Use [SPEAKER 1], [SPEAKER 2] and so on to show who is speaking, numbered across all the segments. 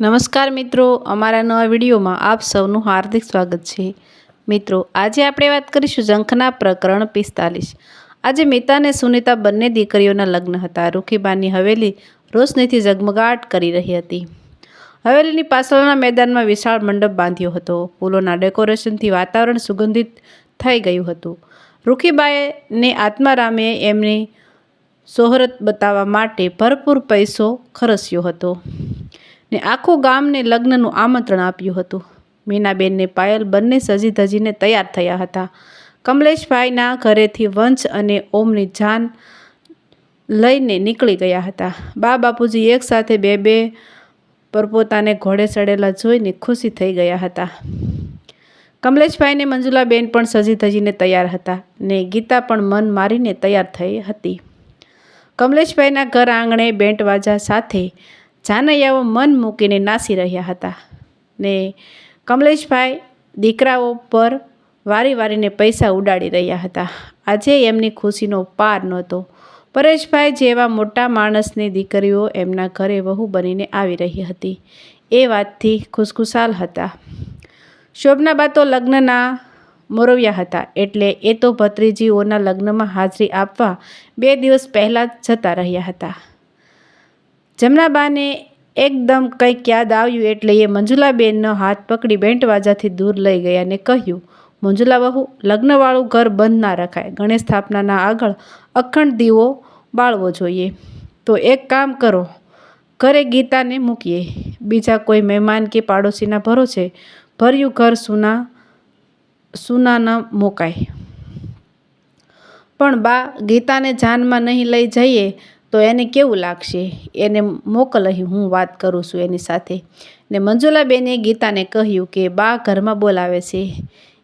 [SPEAKER 1] નમસ્કાર મિત્રો, અમારા નવા વિડીયોમાં આપ સૌનું હાર્દિક સ્વાગત છે. મિત્રો, આજે આપણે વાત કરીશું ઝંખના પ્રકરણ પિસ્તાલીસ. આજે મિતા અને સુનિતા બંને દીકરીઓના લગ્ન હતા. રૂખીબાની હવેલી રોશનીથી ઝગમગાટ કરી રહી હતી. હવેલીની પાછળના મેદાનમાં વિશાળ મંડપ બાંધ્યો હતો. ફૂલોના ડેકોરેશનથી વાતાવરણ સુગંધિત થઈ ગયું હતું. રૂખીબાઈને આત્મારામે એમની શોહરત બતાવવા માટે ભરપૂર પૈસો ખર્ચ્યો હતો. ને આખું ગામને લગ્નનું આમંત્રણ આપ્યું હતું. મીનાબેનને પાયલ બંને સજી ધજીને તૈયાર થયા હતા. કમલેશભાઈના ઘરેથી વંશ અને ઓમની જાન લઈને નીકળી ગયા હતા. બા બાપુજી એકસાથે બે બે પરપોતાને ઘોડે ચડેલા જોઈને ખુશી થઈ ગયા હતા. કમલેશભાઈને મંજુલાબેન પણ સજી ધજીને તૈયાર હતા ને ગીતા પણ મન મારીને તૈયાર થઈ હતી. કમલેશભાઈના ઘર આંગણે બેન્ટવાજા સાથે જાનૈયાઓ મન મૂકીને નાસી રહ્યા હતા ને કમલેશભાઈ દીકરાઓ પર વારી વારીને પૈસા ઉડાડી રહ્યા હતા. આજે એમની ખુશીનો પાર નહોતો. પરેશભાઈ જેવા મોટા માણસની દીકરીઓ એમના ઘરે વહુ બનીને આવી રહી હતી. એ વાતથી ખુશખુશાલ હતા. શોભનાબા તો લગ્નના મોરવ્યા હતા એટલે એ તો ભત્રીજીઓના લગ્નમાં હાજરી આપવા બે દિવસ પહેલાં જતા રહ્યા હતા. જમનાબાને એકદમ કંઈક યાદ આવ્યું એટલે એ મંજુલાબેનનો હાથ પકડી બેન્ટવાજાથી દૂર લઈ ગયા અને કહ્યું, મંજુલા બહુ લગ્નવાળું ઘર બંધ ના રખાય. ગણેશ સ્થાપનાના આગળ અખંડ દીવો બાળવો જોઈએ. તો એક કામ કરો, ઘરે ગીતાને મૂકીએ. બીજા કોઈ મહેમાન કે પાડોશીના ભરોસે ભર્યું ઘર સુના સુના ન મુકાય. પણ બા ગીતાને જાનમાં નહીં લઈ જઈએ તો એને કેવું લાગશે? એને મોકલ અહીં હું વાત કરું છું એની સાથે. ને મંજુલાબેને ગીતાને કહ્યું કે, બા, ઘરમાં બોલાવે છે.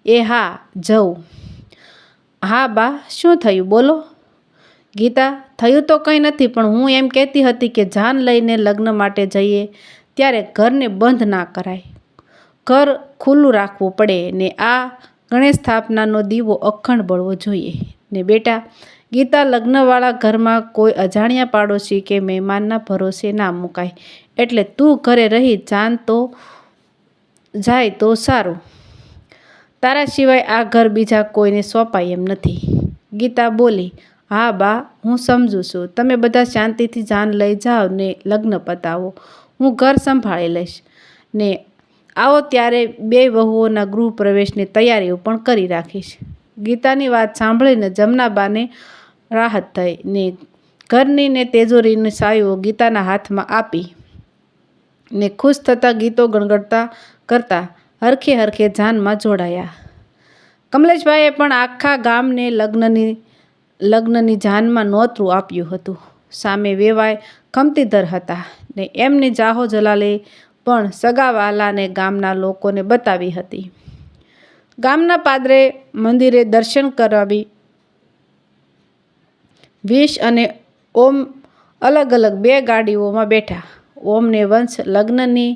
[SPEAKER 1] એ હા જવું હા, બા, શું થયું? બોલો. ગીતા, થયું તો કંઈ નથી, પણ હું એમ કહેતી હતી કે જાન લઈને લગ્ન માટે જઈએ, ત્યારે ઘરને બંધ ના કરાય. ઘર ખુલ્લું રાખવું પડે ને આ ગણેશ સ્થાપનાનો દીવો અખંડ બળવો જોઈએ. ને બેટા ગીતા લગ્નવાળા ઘરમાં કોઈ અજાણ્યા પાડોશી કે મહેમાનના ભરોસે ના મુકાય. એટલે તું ઘરે રહી, જાન તો જાય તો સારું. તારા સિવાય આ ઘર બીજા કોઈને સોંપાય એમ નથી. ગીતા બોલી, હા બા, હું સમજું છું. તમે બધા શાંતિથી જાન લઈ જાઓ ને લગ્ન પતાવો. હું ઘર સંભાળી લઈશ. ને આવો ત્યારે બે વહુઓના ગૃહ પ્રવેશની તૈયારીઓ પણ કરી રાખીશ. ગીતાની વાત સાંભળીને જમનાબાને રાહત થઈ. ને ઘરની ને તેજોરીની સાયો ગીતાના હાથમાં આપી. ને ખુશ થતાં ગીતો ગણગણતા કરતા હરખે હરખે જાનમાં જોડાયા. કમલેશભાઈએ પણ આખા ગામને લગ્નની લગ્નની જાનમાં નોતરું આપ્યું હતું. સામે વેવાય ખમતીધર હતા ને એમની જાહો જલાલે પણ સગાવાલાને ગામના લોકોને બતાવી હતી. ગામના પાદરે મંદિરે દર્શન કરાવી વિશ અને ઓમ અલગ અલગ બે ગાડીઓમાં બેઠા. ઓમને વંશ લગ્નની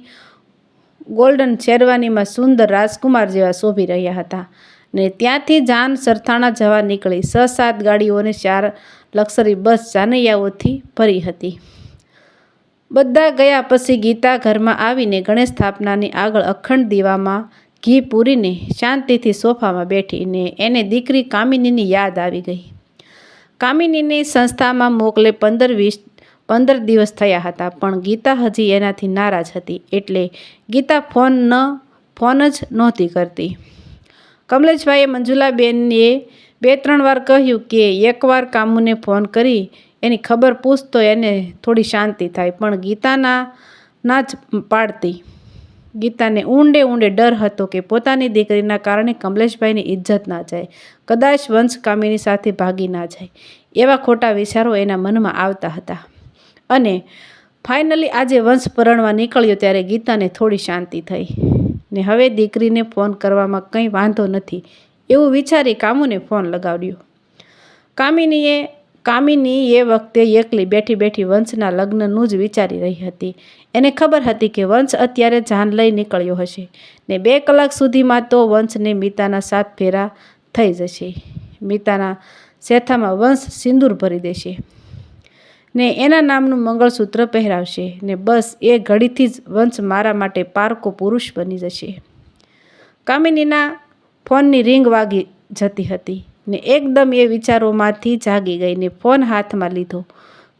[SPEAKER 1] ગોલ્ડન શેરવાનીમાં સુંદર રાજકુમાર જેવા શોભી રહ્યા હતા ને ત્યાંથી જાન સરથાણા જવા નીકળી. છ સાત ગાડીઓને ચાર લક્ઝરી બસ જાનૈયાઓથી ભરી હતી. બધા ગયા પછી ગીતા ઘરમાં આવીને ગણેશ સ્થાપનાની આગળ અખંડ દીવામાં ઘી પૂરીને શાંતિથી સોફામાં બેઠીને એને દીકરી કામિનીની યાદ આવી ગઈ. કામિનીની સંસ્થામાં મોકલે પંદર વીસ, પંદર દિવસ થયા હતા, પણ ગીતા હજી એનાથી નારાજ હતી, એટલે ગીતા ફોન ન, ફોન જ નહોતી કરતી. કમલેશભાઈએ મંજુલાબેનએ બે, ત્રણ વાર કહ્યું કે એકવાર કામુને ફોન કરી, એની ખબર પૂછતો એને થોડી શાંતિ થાય, પણ ગીતાના, ના જ પાડતી. ગીતાને ઊંડે ઊંડે ડર હતો કે પોતાની દીકરીના કારણે કમલેશભાઈની ઇજ્જત ના જાય, કદાચ વંશ કામિની સાથે ભાગી ના જાય, એવા ખોટા વિચારો એના મનમાં આવતા હતા. અને ફાઇનલી આજે વંશ પરણવા નીકળ્યો ત્યારે ગીતાને થોડી શાંતિ થઈ. ને હવે દીકરીને ફોન કરવામાં કંઈ વાંધો નથી, એવું વિચારી કામુને ફોન લગાવ્યો કામિનીએ કામિની એ વખતે એકલી બેઠી બેઠી વંશના લગ્નનું જ વિચારી રહી હતી. એને ખબર હતી કે વંશ અત્યારે જાન લઈ નીકળ્યો હશે ને બે કલાક સુધીમાં તો વંશને મિતાના સાત ફેરા થઈ જશે. મિતાના શેથામાં વંશ સિંદૂર ભરી દેશે ને એના નામનું મંગળસૂત્ર પહેરાવશે ને બસ એ ઘડીથી જ વંશ મારા માટે પારકો પુરુષ બની જશે. કામિનીના ફોનની રિંગ વાગી જતી હતી. ને એકદમ એ વિચારોમાંથી જાગી ગઈ ને ફોન હાથમાં લીધો.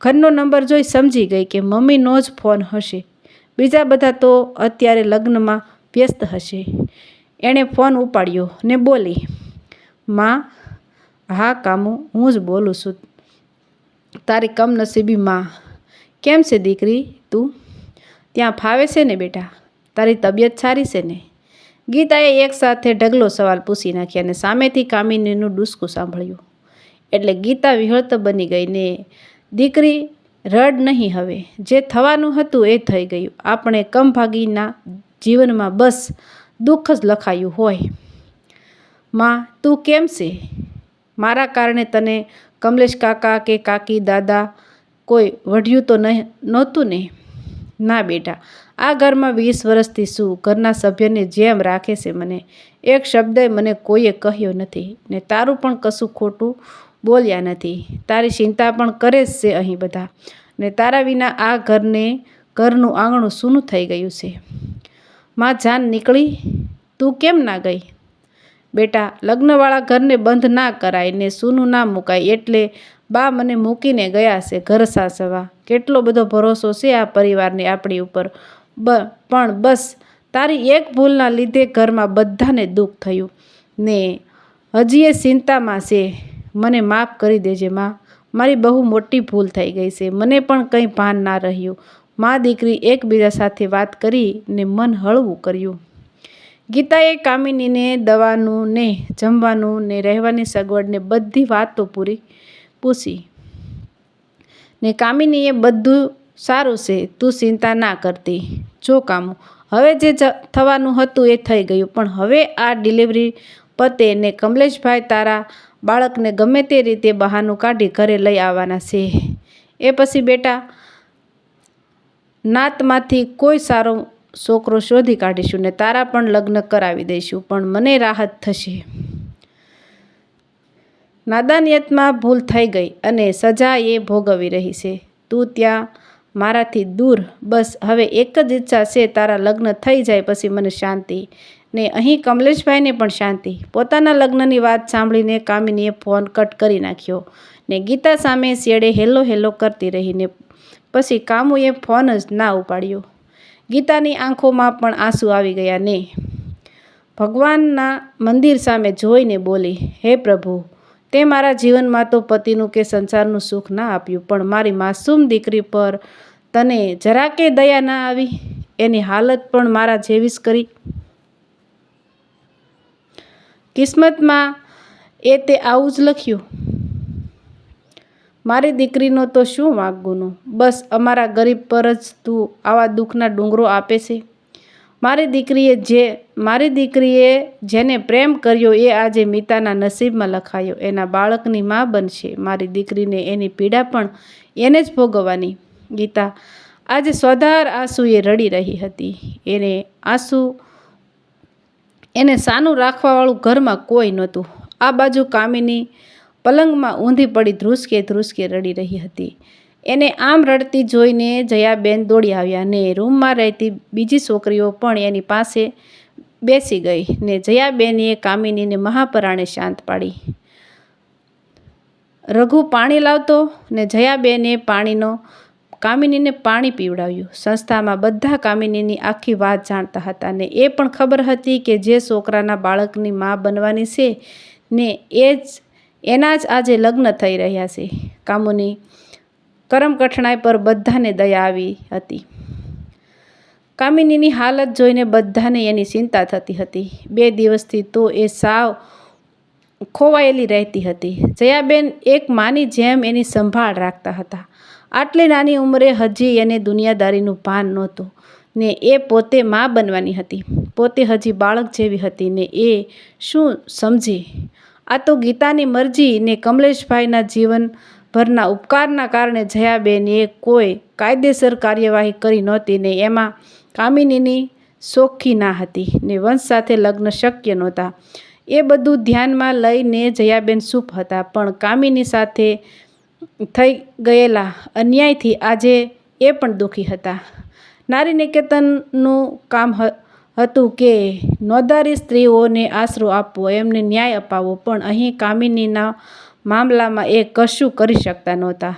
[SPEAKER 1] ઘરનો નંબર જોઈ સમજી ગઈ કે મમ્મીનો જ ફોન હશે. બીજા બધા તો અત્યારે લગ્નમાં વ્યસ્ત હશે. એણે ફોન ઉપાડ્યો ને બોલી, માં, હા કામું, હું જ બોલું છું. તારી કમનસીબી માં. કેમ છે દીકરી તું? ત્યાં ફાવે છે ને બેટા? તારી તબિયત સારી છે ને? ગીતાએ એકસાથે ઢગલો સવાલ પૂછી નાખ્યા અને સામેથી કામિનીનું ડૂસકું સાંભળ્યું. એટલે ગીતા વિહળત બની ગઈ ને દીકરી, રડ નહીં હવે. જે થવાનું હતું એ થઈ ગયું. આપણે કમભાગીના જીવનમાં બસ દુઃખ જ લખાયું હોય. માં, તું કેમ છે? મારા કારણે તને કમલેશ કાકા કે કાકી દાદા કોઈ વઢ્યું તો નહીં નહોતું ને? ના બેટા આ ઘરમાં વીસ વર્ષથી શું? ઘરના સભ્યને જેમ રાખે છે મને. એક શબ્દ મને કોઈએ કહ્યો નથી ને તારું પણ કશું ખોટું બોલ્યા નથી. તારી ચિંતા પણ કરે જ છે અહીં બધા. ને તારા વિના આ ઘરને, ઘરનું આંગણું સૂનું થઈ ગયું છે. માં જાન નીકળી. તું કેમ ના ગઈ? બેટા, લગ્નવાળા ઘરને બંધ ના કરાય ને સૂનું ના મુકાય એટલે બા મને મૂકીને ગયા છે ઘર સાસવા કેટલો બધો ભરોસો છે આ પરિવારને આપણી ઉપર. બ, પણ બસ, તારી એક ભૂલના લીધે ઘરમાં બધાને દુઃખ થયું. ને હજી એ ચિંતામાં છે. મને માફ કરી દેજે, માં. મારી બહુ મોટી ભૂલ થઈ ગઈ છે. મને પણ કંઈ ભાન ના રહ્યું. મા દીકરી એકબીજા સાથે વાત કરી ને મન હળવું કર્યું. ગીતાએ કામિનીને દવાનું ને જમવાનું ને રહેવાની સગવડને બધી વાતો પૂરી પૂછી. ને કામિનીએ બધું સારું છે, તું ચિંતા ના કરતી. જો કામો, હવે જે થવાનું હતું એ થઈ ગયું, પણ હવે આ ડિલિવરી પતે ને કમલેશભાઈ તારા બાળકને ગમે તે રીતે બહાનું કાઢી ઘરે લઈ આવવાના છે. એ પછી બેટા, નાતમાંથી કોઈ સારો છોકરો શોધી કાઢીશું ને તારા પણ લગ્ન કરાવી દઈશું, પણ મને રાહત થશે. નાદાનિયતમાં ભૂલ થઈ ગઈ અને સજા એ ભોગવી રહી છે. તું ત્યાં મારાથી દૂર, બસ હવે એક જ ઈચ્છા છે, તારા લગ્ન થઈ જાય પછી મને શાંતિ. ને અહીં કમલેશભાઈને પણ શાંતિ. પોતાના લગ્નની વાત સાંભળીને કામિનીએ ફોન કટ કરી નાખ્યો ને ગીતા સામે શેડે હેલો હેલો કરતી રહીને પછી કામુએ ફોન જ ના ઉપાડ્યો. ગીતાની આંખોમાં પણ આંસુ આવી ગયા ને. ભગવાનના મંદિર સામે જોઈને બોલી, હે પ્રભુ તે મારા જીવનમાં તો પતિનું કે સંસારનું સુખ ના આપ્યું, પણ મારી માસૂમ દીકરી પર તને જરા કે દયા ના આવી, એની હાલત પણ મારા જેવી જ કરી. કિસ્મતમાં એ તે આવું જ લખ્યું. મારી દીકરીનો તો શું વાંક બસ અમારા ગરીબ પર જ તું આવા દુઃખના ડુંગરો આપે છે. મારી દીકરીએ જે, મારી દીકરીએ જેને પ્રેમ કર્યો એ આજે મિતાના નસીબમાં લખાયો. એના બાળકની મા બનશે. મારી દીકરીને એની પીડા પણ એને જ ભોગવવાની. ગીતા, આજે સ્વધાર આંસુએ રડી રહી હતી. એને આંસુ, એને સાનું રાખવાવાળું ઘરમાં કોઈ નહોતું. આ બાજુ કામિની પલંગમાં ઊંધી પડી ધ્રુસકે ધ્રુસકે રડી રહી હતી. એને આમ રડતી જોઈને જયાબેન દોડી આવ્યા ને રૂમમાં રહેતી બીજી છોકરીઓ પણ એની પાસે બેસી ગઈ ને જયાબેને કામિનીને મહાપરાણે શાંત પાડી. રઘુ પાણી લાવતો ને જયાબેને પાણીનો, કામિનીને પાણી પીવડાવ્યું. સંસ્થામાં બધા કામિનીની આખી વાત જાણતા હતા ને એ પણ ખબર હતી કે જે છોકરાના બાળકની મા બનવાની છે ને એ જ, એના જ આજે લગ્ન થઈ રહ્યા છે. કામુની કરમ કઠણાઈ પર બધાને દયા આવી હતી. કામિનીની હાલત જોઈને બધાને એની ચિંતા થતી હતી. બે દિવસથી તો એ સાવ ખોવાયેલી રહેતી હતી. જયાબેન એક માની જેમ એની સંભાળ રાખતા હતા. આટલી નાની ઉંમરે હજી એને દુનિયાદારીનું ભાન નહોતું. ને એ પોતે મા બનવાની હતી. પોતે હજી બાળક જેવી હતી ને એ શું સમજી? આ તો ગીતાની મરજી ને કમલેશભાઈના જીવનભરના ઉપકારના કારણે જયાબેનએ કોઈ કાયદેસર કાર્યવાહી કરી નહોતી ને એમાં કામિનીની સોખી ના હતી ને વંશ સાથે લગ્ન શક્ય નહોતા. એ બધું ધ્યાનમાં લઈને જયાબેન સુપ હતા, પણ કામિની સાથે થઈ ગયેલા અન્યાયથી આજે એ પણ દુઃખી હતા. નારી નિકેતનનું કામ હતું કે નોંધારી સ્ત્રીઓને આશરો આપવો, એમને ન્યાય અપાવવો, પણ અહીં કામિનીના મામલામાં એ કશું કરી શકતા નહોતા.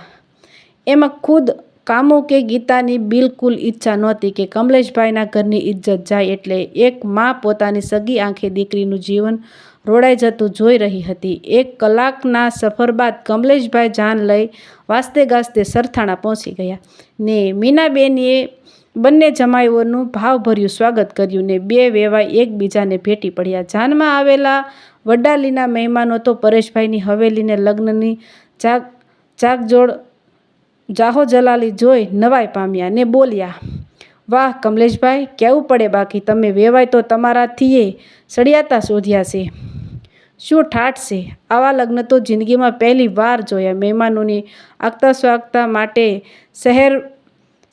[SPEAKER 1] એમાં ખુદ કામો કે ગીતાની બિલકુલ ઈચ્છા નહોતી કે કમલેશભાઈના ઘરની ઇજ્જત જાય એટલે એક મા પોતાની સગી આંખે દીકરીનું જીવન રોડાઈ જતું જોઈ રહી હતી. એક કલાકના સફર બાદ કમલેશભાઈ જાન લઈ વાસ્તે ગાસ્તે સરથાણા પહોંચી ગયા. ને મીનાબેનીએ બંને જમાઈઓનું ભાવભર્યું સ્વાગત કર્યું ને બે વેવાય એકબીજાને ભેટી પડ્યા. જાનમાં આવેલા વડાલીના મહેમાનો તો પરેશભાઈની હવેલીને લગ્નની જાગ જાગજોડ જાહો જલાલી જોઈ નવાઈ પામ્યા ને બોલ્યા, વાહ કમલેશભાઈ કહેવું પડે બાકી? તમે વેવાય તો તમારાથીએ સળિયાતા શોધ્યા છે. શું ઠાઠ છે? આવા લગ્ન તો જિંદગીમાં પહેલી વાર જોયા. મહેમાનોની આગતા સ્વાગતા માટે શહેર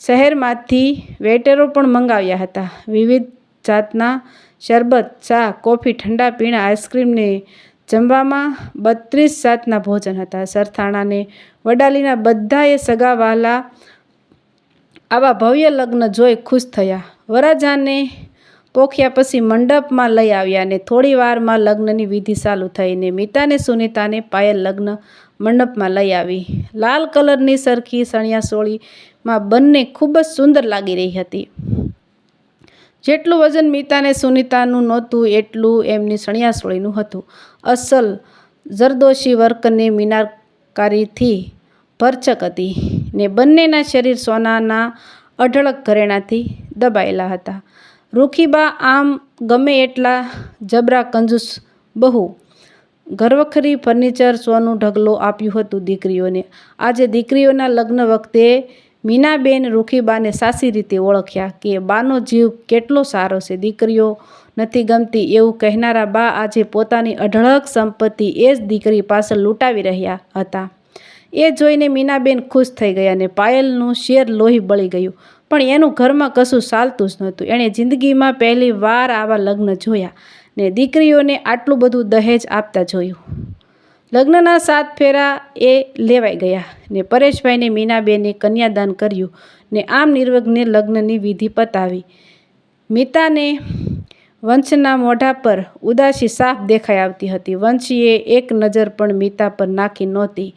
[SPEAKER 1] શહેરમાંથી વેઇટરો પણ મંગાવ્યા હતા. વિવિધ જાતના શરબત, ચા, કોફી, ઠંડા પીણા આઈસ્ક્રીમને જમવામાં બત્રીસ જાતના ભોજન હતા. સરથાણાને વડાલીના બધાએ સગાવાલા આવા ભવ્ય લગ્ન જોઈ ખુશ થયા. વરરાજાને પોખ્યા પછી મંડપમાં લઈ આવ્યા અને થોડી વારમાં લગ્નની વિધિ ચાલુ થઈને મિતાને સુનીતાને પાયલ લગ્ન મંડપમાં લઈ આવી. લાલ કલરની સરખી સણિયા સોળીમાં બંને ખૂબ જ સુંદર લાગી રહી હતી. જેટલું વજન મીતાને સુનીતાનું નહોતું એટલું એમની સણિયાસોળીનું હતું. અસલ જરદોશી વર્કને મિનારકારીથી ભરચક હતી ને બંનેના શરીર સોનાના અઢળક ઘરેણાથી દબાયેલા હતા. રૂખીબા આમ ગમે એટલા જબરા કંજૂસ બહુ. ઘરવખરી ફર્નિચર સોનું ઢગલો આપ્યું હતું દીકરીઓને. આજે દીકરીઓના લગ્ન વખતે મીનાબેન રૂખીબાને સાસી રીતે ઓળખ્યા કે બાનો જીવ કેટલો સારો છે, દીકરીઓ. નથી ગમતી એવું કહેનારા બા આજે પોતાની અઢળક સંપત્તિ એ જ દીકરી પાસે લૂંટાવી રહ્યા હતા. એ જોઈને મીનાબેન ખુશ થઈ ગયા અને પાયલનું શેર લોહી બળી ગયું. પણ એનું ઘરમાં કશું ચાલતું જ નહોતું. એણે જિંદગીમાં પહેલી વાર આવા લગ્ન જોયા ને દીકરીઓને આટલું બધું દહેજ આપતા જોયું. લગ્નના સાત ફેરા એ લેવાઈ ગયા ને પરેશભાઈને મીનાબેને કન્યાદાન કર્યું ને આમ નિર્વઘ્ને લગ્નની વિધિ પતાવી. મીતાને વંશના મોઢા પર ઉદાસી સાફ દેખાઈ આવતી હતી. વંશીએ એક નજર પણ મીતા પર નાખી નહોતી.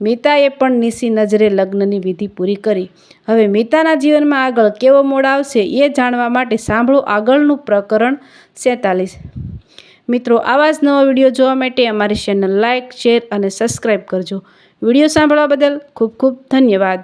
[SPEAKER 1] મીતાએ પણ નીસી નજરે લગ્નની વિધિ પૂરી કરી. હવે મીતાના જીવનમાં આગળ કેવો મોડ આવશે એ જાણવા માટે સાંભળો આગળનું પ્રકરણ સેતાલીસ. મિત્રો, આવા જ નવા વીડિયો જોવા માટે અમારી ચેનલ લાઇક શેર અને સબસ્ક્રાઈબ કરજો. વીડિયો સાંભળવા બદલ ખૂબ ખૂબ ધન્યવાદ.